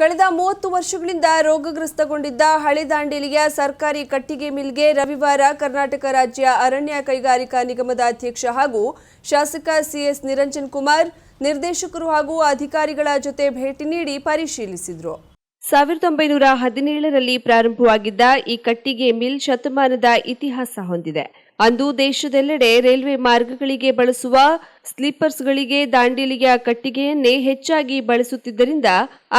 ಕಳೆದ ಮೂವತ್ತು ವರ್ಷಗಳಿಂದ ರೋಗಗ್ರಸ್ತಗೊಂಡಿದ್ದ ಹಳೆ ದಾಂಡೇಲಿಯ ಸರ್ಕಾರಿ ಕಟ್ಟಿಗೆ ಮಿಲ್ಗೆ ರವಿವಾರ ಕರ್ನಾಟಕ ರಾಜ್ಯ ಅರಣ್ಯ ಕೈಗಾರಿಕಾ ನಿಗಮದ ಅಧ್ಯಕ್ಷ ಹಾಗೂ ಶಾಸಕ ಸಿಎಸ್ ನಿರಂಜನ್ ಕುಮಾರ್, ನಿರ್ದೇಶಕರು ಹಾಗೂ ಅಧಿಕಾರಿಗಳ ಜೊತೆ ಭೇಟಿ ನೀಡಿ ಪರಿಶೀಲಿಸಿದರು. ಸಾವಿರದ ಒಂಬೈನೂರ ಹದಿನೇಳರಲ್ಲಿ ಪ್ರಾರಂಭವಾಗಿದ್ದ ಈ ಕಟ್ಟಿಗೆ ಮಿಲ್ ಶತಮಾನದ ಇತಿಹಾಸ ಹೊಂದಿದೆ. ಅಂದು ದೇಶದೆಲ್ಲೆಡೆ ರೈಲ್ವೆ ಮಾರ್ಗಗಳಿಗೆ ಬಳಸುವ ಸ್ಲೀಪರ್ಸ್ಗಳಿಗೆ ದಾಂಡೇಲಿಯ ಕಟ್ಟಿಗೆಯನ್ನೇ ಹೆಚ್ಚಾಗಿ ಬಳಸುತ್ತಿದ್ದರಿಂದ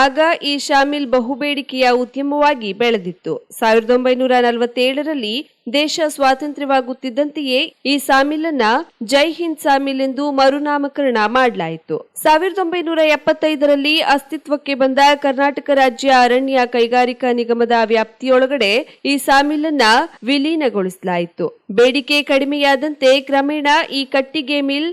ಆಗ ಈ ಶಾಮಿಲ್ ಬಹುಬೇಡಿಕೆಯ ಉದ್ಯಮವಾಗಿ ಬೆಳೆದಿತ್ತು. ಸಾವಿರದ ಒಂಬೈನೂರ ನಲವತ್ತೇಳರಲ್ಲಿ ದೇಶ ಸ್ವಾತಂತ್ರ್ಯವಾಗುತ್ತಿದ್ದಂತೆಯೇ ಈ ಸಾಮಿಲನ್ನ ಜೈ ಹಿಂದ್ ಸಾಮಿಲ್ ಎಂದು ಮರುನಾಮಕರಣ ಮಾಡಲಾಯಿತು. ಸಾವಿರದ ಒಂಬೈನೂರ ಎಪ್ಪತ್ತೈದರಲ್ಲಿ ಅಸ್ತಿತ್ವಕ್ಕೆ ಬಂದ ಕರ್ನಾಟಕ ರಾಜ್ಯ ಅರಣ್ಯ ಕೈಗಾರಿಕಾ ನಿಗಮದ ವ್ಯಾಪ್ತಿಯೊಳಗಡೆ ಈ ಸಾಮಿಲನ್ನ ವಿಲೀನಗೊಳಿಸಲಾಯಿತು. ಬೇಡಿಕೆ ಕಡಿಮೆಯಾದಂತೆ ಕ್ರಮೇಣ ಈ ಕಟ್ಟಿಗೆ ಮಿಲ್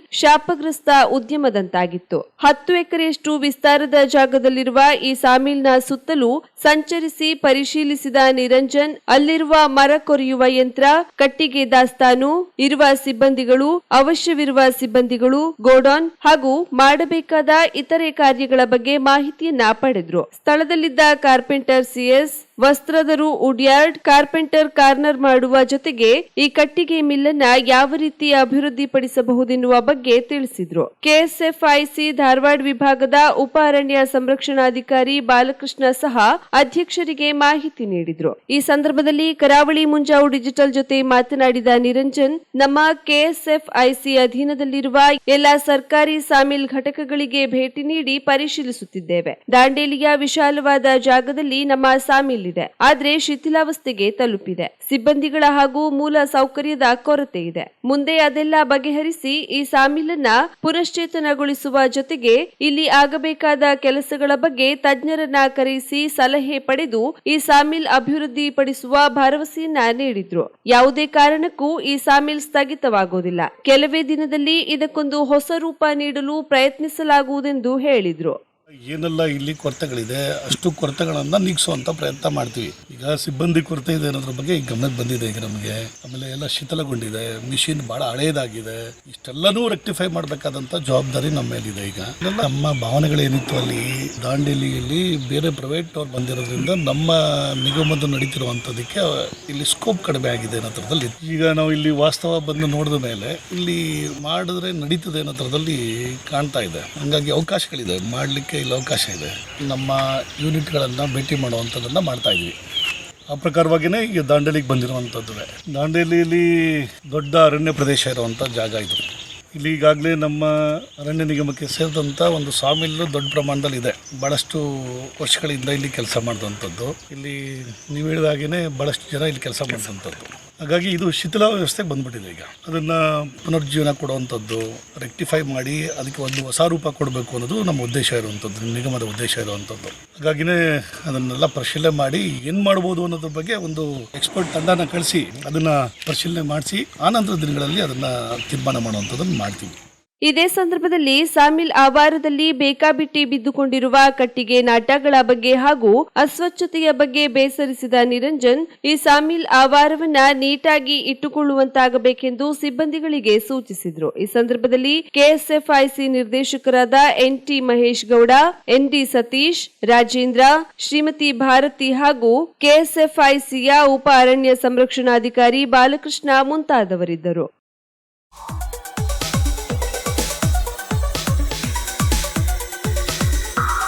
ಶಾಪಗ್ರಸ್ತ ಉದ್ಯಮದಂತಾಗಿತ್ತು. ಹತ್ತು ಎಕರೆಯಷ್ಟು ವಿಸ್ತಾರದ ಜಾಗದಲ್ಲಿರುವ ಈ ಸಾಮಿಲ್ನ ಸುತ್ತಲೂ ಸಂಚರಿಸಿ ಪರಿಶೀಲಿಸಿದ ನಿರಂಜನ್, ಅಲ್ಲಿರುವ ಮರ ಕೊರೆಯುವ ಯಂತ್ರ, ಕಟ್ಟಿಗೆ ದಾಸ್ತಾನು, ಇರುವ ಸಿಬ್ಬಂದಿಗಳು, ಅವಶ್ಯವಿರುವ ಸಿಬ್ಬಂದಿಗಳು, ಗೋಡೌನ್ ಹಾಗೂ ಮಾಡಬೇಕಾದ ಇತರೆ ಕಾರ್ಯಗಳ ಬಗ್ಗೆ ಮಾಹಿತಿಯನ್ನ ಪಡೆದ್ರು. ಸ್ಥಳದಲ್ಲಿದ್ದ ಕಾರ್ಪೆಂಟರ್ ಸಿಎಸ್ ವಸ್ತ್ರದರು ಉಡ್ಯಾರ್ಡ್, ಕಾರ್ಪೆಂಟರ್ ಕಾರ್ನರ್ ಮಾಡುವ ಜೊತೆಗೆ ಈ ಕಟ್ಟಿಗೆ ಮಿಲ್ಲನ್ನ ಯಾವ ರೀತಿ ಅಭಿವೃದ್ಧಿ ಪಡಿಸಬಹುದೆನ್ನುವ ಬಗ್ಗೆ ತಿಳಿಸಿದ್ರು. ಕೆಎಸ್ಎಫ್ಐಸಿ ಧಾರವಾಡ ವಿಭಾಗದ ಉಪ ಅರಣ್ಯ ಸಂರಕ್ಷಣಾಧಿಕಾರಿ ಬಾಲಕೃಷ್ಣ ಸಹ ಅಧ್ಯಕ್ಷರಿಗೆ ಮಾಹಿತಿ ನೀಡಿದ್ರು. ಈ ಸಂದರ್ಭದಲ್ಲಿ ಕರಾವಳಿ ಮುಂಜಾವು ಡಿಜಿಟಲ್ ಜೊತೆ ಮಾತನಾಡಿದ ನಿರಂಜನ್, ನಮ್ಮ ಕೆಎಸ್ಎಫ್ಐಸಿ ಅಧೀನದಲ್ಲಿರುವ ಎಲ್ಲಾ ಸರ್ಕಾರಿ ಸಾಮಿಲ್ ಘಟಕಗಳಿಗೆ ಭೇಟಿ ನೀಡಿ ಪರಿಶೀಲಿಸುತ್ತಿದ್ದೇವೆ. ದಾಂಡೇಲಿಯ ವಿಶಾಲವಾದ ಜಾಗದಲ್ಲಿ ನಮ್ಮ ಸಾಮಿಲ್ ಇದೆ ಆದ್ರೆ ಶಿಥಿಲಾವಸ್ಥೆಗೆ ತಲುಪಿದೆ. ಸಿಬ್ಬಂದಿಗಳ ಹಾಗೂ ಮೂಲ ಸೌಕರ್ಯದ ಕೊರತೆ ಇದೆ. ಮುಂದೆ ಅದೆಲ್ಲ ಬಗೆಹರಿಸಿ ಈ ಸಾಮಿಲನ್ನ ಪುನಶ್ಚೇತನಗೊಳಿಸುವ ಜೊತೆಗೆ ಇಲ್ಲಿ ಆಗಬೇಕಾದ ಕೆಲಸಗಳ ಬಗ್ಗೆ ತಜ್ಞರನ್ನ ಕರೆಯಿಸಿ ಸಲಹೆ ಪಡೆದು ಈ ಸಾಮಿಲ್ ಅಭಿವೃದ್ಧಿ ಪಡಿಸುವ ಭರವಸೆಯನ್ನ ನೀಡಿದ್ರು. ಯಾವುದೇ ಕಾರಣಕ್ಕೂ ಈ ಸಾಮಿಲ್ ಸ್ಥಗಿತವಾಗುವುದಿಲ್ಲ ಕೆಲವೇ ದಿನದಲ್ಲಿ ಇದಕ್ಕೊಂದು ಹೊಸ ರೂಪ ನೀಡಲು ಪ್ರಯತ್ನಿಸಲಾಗುವುದೆಂದು ಹೇಳಿದ್ರು. ಏನೆಲ್ಲ ಇಲ್ಲಿ ಕೊರತೆಗಳಿದೆ, ಅಷ್ಟು ಕೊರತೆಗಳನ್ನ ನೀಗಿಸುವಂತ ಪ್ರಯತ್ನ ಮಾಡ್ತೀವಿ. ಈಗ ಸಿಬ್ಬಂದಿ ಕೊರತೆ ಇದೆ ಅನ್ನೋದ್ರ ಬಗ್ಗೆ ಈಗ ಗಮನಕ್ಕೆ ಬಂದಿದೆ ಈಗ ನಮಗೆ. ಆಮೇಲೆ ಎಲ್ಲ ಶಿಥಿಲಗೊಂಡಿದೆ, ಮಿಷಿನ್ ಬಹಳ ಹಳೇದಾಗಿದೆ. ಇಷ್ಟೆಲ್ಲನೂ ರೆಕ್ಟಿಫೈ ಮಾಡಬೇಕಾದಂತ ಜವಾಬ್ದಾರಿ ನಮ್ಮ ಮೇಲಿದೆ ಈಗ. ನಮ್ಮ ಭಾವನೆಗಳೇನಿತ್ತು ಅಲ್ಲಿ, ದಾಂಡೇಲಿಯಲ್ಲಿ ಬೇರೆ ಪ್ರೈವೇಟ್ ಅವ್ರು ಬಂದಿರೋದ್ರಿಂದ ನಮ್ಮ ನಿಗಮದ ನಡೀತಿರುವಂಥದ್ದಕ್ಕೆ ಇಲ್ಲಿ ಸ್ಕೋಪ್ ಕಡಿಮೆ ಆಗಿದೆ ಅನ್ನೋ ಥರದಲ್ಲಿ ಈಗ ನಾವು ಇಲ್ಲಿ ವಾಸ್ತವ ಬಂದು ನೋಡಿದ ಮೇಲೆ ಇಲ್ಲಿ ಮಾಡಿದ್ರೆ ನಡೀತದೆ ಅನ್ನೋ ಥರದಲ್ಲಿ ಕಾಣ್ತಾ ಇದೆ. ಹಂಗಾಗಿ ಅವಕಾಶಗಳಿದೆ. ಮಾಡಲಿಕ್ಕೆ ಇಲ್ಲಿ ಅವಕಾಶ ಇದೆ. ನಮ್ಮ ಯೂನಿಟ್ಗಳನ್ನು ಭೇಟಿ ಮಾಡುವಂಥದ್ದನ್ನು ಮಾಡ್ತಾ ಇದ್ವಿ. ಆ ಪ್ರಕಾರವಾಗಿಯೇ ಈಗ ದಾಂಡೇಲಿಗೆ ಬಂದಿರುವಂಥದ್ದು ದಾಂಡೇಲಿಯಲ್ಲಿ ದೊಡ್ಡ ಅರಣ್ಯ ಪ್ರದೇಶ ಇರುವಂಥ ಜಾಗ ಇದು. ಇಲ್ಲಿ ಈಗಾಗಲೇ ನಮ್ಮ ಅರಣ್ಯ ನಿಗಮಕ್ಕೆ ಸೇರಿದಂಥ ಒಂದು ಸಾಮಿಲ್ಲು ದೊಡ್ಡ ಪ್ರಮಾಣದಲ್ಲಿ ಇದೆ. ಭಾಳಷ್ಟು ವರ್ಷಗಳಿಂದ ಇಲ್ಲಿ ಕೆಲಸ ಮಾಡಿದಂಥದ್ದು. ಇಲ್ಲಿ ನೀವು ಹೇಳಿದಾಗೇ ಭಾಳಷ್ಟು ಜನ ಇಲ್ಲಿ ಕೆಲಸ ಮಾಡಿದಂಥದ್ದು. ಹಾಗಾಗಿ ಇದು ಶಿಥಿಲ ವ್ಯವಸ್ಥೆಗೆ ಬಂದ್ಬಿಟ್ಟಿದೆ ಈಗ. ಅದನ್ನು ಪುನರ್ಜೀವನ ಕೊಡುವಂಥದ್ದು ರೆಕ್ಟಿಫೈ ಮಾಡಿ ಅದಕ್ಕೆ ಒಂದು ಹೊಸ ರೂಪ ಕೊಡಬೇಕು ಅನ್ನೋದು ನಮ್ಮ ಉದ್ದೇಶ ಇರುವಂಥದ್ದು ನಿಗಮದ ಉದ್ದೇಶ ಇರುವಂಥದ್ದು. ಹಾಗಾಗಿನೇ ಅದನ್ನೆಲ್ಲ ಪರಿಶೀಲನೆ ಮಾಡಿ ಏನು ಮಾಡ್ಬೋದು ಅನ್ನೋದ್ರ ಬಗ್ಗೆ ಒಂದು ಎಕ್ಸ್ಪರ್ಟ್ ತಂಡನ ಕಳಿಸಿ ಅದನ್ನು ಪರಿಶೀಲನೆ ಮಾಡಿಸಿ ಆನಂತರ ದಿನಗಳಲ್ಲಿ ಅದನ್ನು ತೀರ್ಮಾನ ಮಾಡುವಂಥದ್ದನ್ನು ಮಾಡ್ತೀವಿ. ಇದೇ ಸಂದರ್ಭದಲ್ಲಿ ಸಾಮಿಲ್ ಆವಾರದಲ್ಲಿ ಬೇಕಾಬಿಟ್ಟಿ ಬಿದ್ದುಕೊಂಡಿರುವ ಕಟ್ಟಿಗೆ ನಾಟಗಳ ಬಗ್ಗೆ ಹಾಗೂ ಅಸ್ವಚ್ಛತೆಯ ಬಗ್ಗೆ ಬೇಸರಿಸಿದ ನಿರಂಜನ್, ಈ ಸಾಮಿಲ್ ಆವಾರವನ್ನ ನೀಟಾಗಿ ಇಟ್ಟುಕೊಳ್ಳುವಂತಾಗಬೇಕೆಂದು ಸಿಬ್ಬಂದಿಗಳಿಗೆ ಸೂಚಿಸಿದರು. ಈ ಸಂದರ್ಭದಲ್ಲಿ ಕೆಎಸ್ಎಫ್ಐಸಿ ನಿರ್ದೇಶಕರಾದ ಎನ್ಟಿ ಮಹೇಶ್ ಗೌಡ ಎನ್ಡಿ ಸತೀಶ್, ರಾಜೇಂದ್ರ, ಶ್ರೀಮತಿ ಭಾರತಿ ಹಾಗೂ ಕೆಎಸ್ಎಫ್ಐಸಿಯ ಉಪ ಅರಣ್ಯ ಸಂರಕ್ಷಣಾಧಿಕಾರಿ ಬಾಲಕೃಷ್ಣ ಮುಂತಾದವರಿದ್ದರು.